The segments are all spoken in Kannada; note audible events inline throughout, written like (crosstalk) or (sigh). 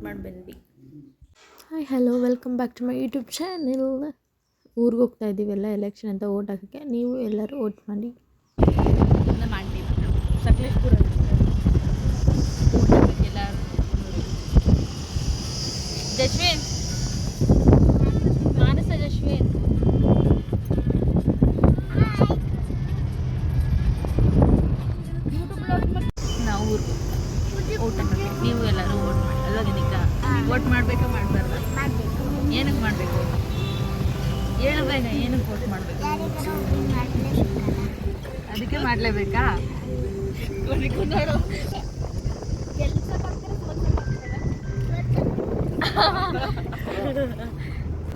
ಓಟ್ ಮಾಡಿ ಬಂದ್ವಿ hi hello welcome back to my YouTube channel ಊರಿಗೆ ಹೋಗ್ತಾ ಇದ್ದೀವಿ ಎಲ್ಲ ಎಲೆಕ್ಷನ್ ಅಂತ ಓಟ್ ಹಾಕೋಕ್ಕೆ. ನೀವು ಎಲ್ಲರೂ ಓಟ್ ಮಾಡಿ. ನಮ್ಮ ಆಂಟಿ ಸಕಲೇಶ್ಪುರ ಜಶ್ವಿನ್ ಮಾನಸ ಜಶ್ವಿನ್ ನಾವು ಊರಿಗೆ ಓಟ್ ಹಾಕಕ್ಕೆ. ನೀವು ಎಲ್ಲರೂ ಓಟ್ ಮಾಡಬೇಕಾ ಮಾಡಬಾರ್ದ? ಏನಕ್ಕೆ ಮಾಡಬೇಕು? ಹೇಳು ಬೇಗ ಏನಕ್ಕೆ ಮಾಡಬೇಕು? ಅದಕ್ಕೆ ಮಾಡಲೇಬೇಕಾ? ನೋಡು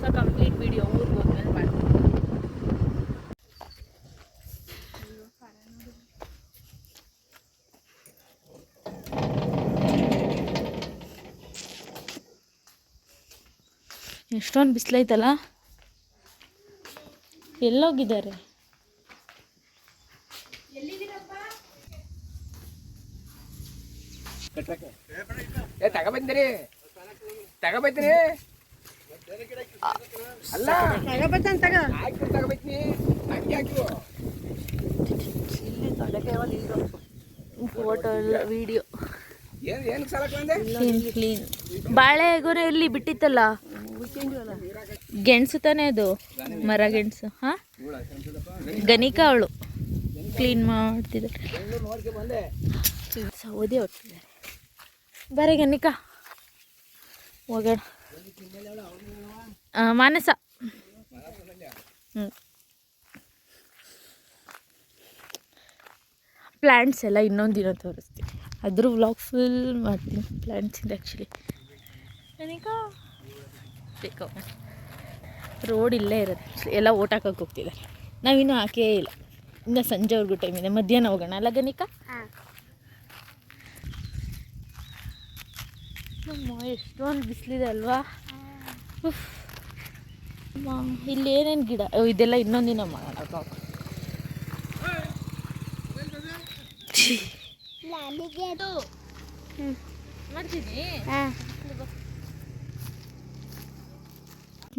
(laughs) ಕಂಪ್ಲೀಟ್ ವಿಡಿಯೋ ಊರಿಗೆ ಹೋದ್ಮೇಲೆ ಮಾಡ್ತೀನಿ. ಎಷ್ಟೊಂದು ಬಿಸಿಲೈತಲ್ಲ ಎಲ್ಲೋಗಿದ್ದಾರೆ. ಏ ತಗೊಬಂದಿರಿ ತಗೊಬೈತೀನಿ ಅಲ್ಲ. ಆಯ್ತು ತಗೊಬೈತೀನಿ ಹಂಗೆ ಹಾಕಿವು ಫೋಟೋ ಎಲ್ಲ ವಿಡಿಯೋ ಕ್ಲೀನ್ ಕ್ಲೀನ್ ಬಾಳೆಗೊನೆ ಇಲ್ಲಿ ಬಿಟ್ಟಿತ್ತಲ್ಲ? ಗೆಣಸು ತಾನೇ ಅದು? ಮರ ಗೆಣಸು, ಹಾಂ? ಗಣಿಕ ಅವಳು. ಕ್ಲೀನ್ ಮಾಡ್ತಿದ್ದಾರೆ ಸೌದೆ ಹೊಟ್ಟಿದ್ದಾರೆ ಬರೀ ಗಣಿಕಾ. ಹೋಗೋಣ. ಮಾನಸ. ಹ್ಞೂ ಪ್ಲ್ಯಾಂಟ್ಸ್ ಎಲ್ಲ ಇನ್ನೊಂದು ದಿನ ತೋರಿಸ್ತೀನಿ. ಅದ್ರ ವ್ಲಾಗ್ ಫುಲ್ ಮಾಡ್ತೀನಿ. ಪ್ಲ್ಯಾಂಟ್ಸಿಂದ ಆ್ಯಕ್ಚುಲಿ ಗಣಿಕಾ? ಬೇಕು ರೋಡ್ ಇಲ್ಲೇ ಇರೋದು ಎಲ್ಲ ಓಟ್ ಹಾಕೋಕೆ ಹೋಗ್ತಿದ್ದಾರೆ. ನಾವಿನ್ನೂ ಹಾಕೇ ಇಲ್ಲ. ಇನ್ನು ಸಂಜೆವರೆಗೂ ಟೈಮ್ ಇದೆ. ಮಧ್ಯಾಹ್ನ ಹೋಗೋಣ ಅಲ್ಲ ಗನಿಕ ಎಷ್ಟೊಂದು ಬಿಸಿಲಿದೆ ಅಲ್ವಾ? ಇಲ್ಲಿ ಏನೇನು ಗಿಡ? ಇದೆಲ್ಲ ಇನ್ನೊಂದಿನ ದಿನ ಮಾಡೋಣ ಹ್ಞೂ ಮಾಡ್ತೀನಿ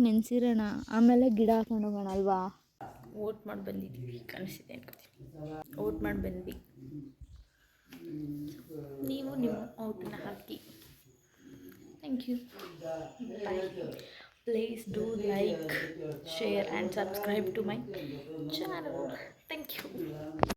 ನೆನೆಸಿರೋಣ. ಆಮೇಲೆ ಗಿಡ ಹಾಕೊಂಡು ಹೋಗೋಣ ಅಲ್ವಾ? ಓಟ್ ಮಾಡಿ ಬಂದಿದ್ದೀವಿ ಕಾಣಿಸಿದೆ ಅನ್ಕೋತೀನಿ. ಓಟ್ ಮಾಡಿ ಬಂದ್ವಿ. ನೀವು ನಿಮ್ಮ ಓಟನ್ನ ಹಾಕಿ. Thank you bye please do like share and subscribe to my channel thank you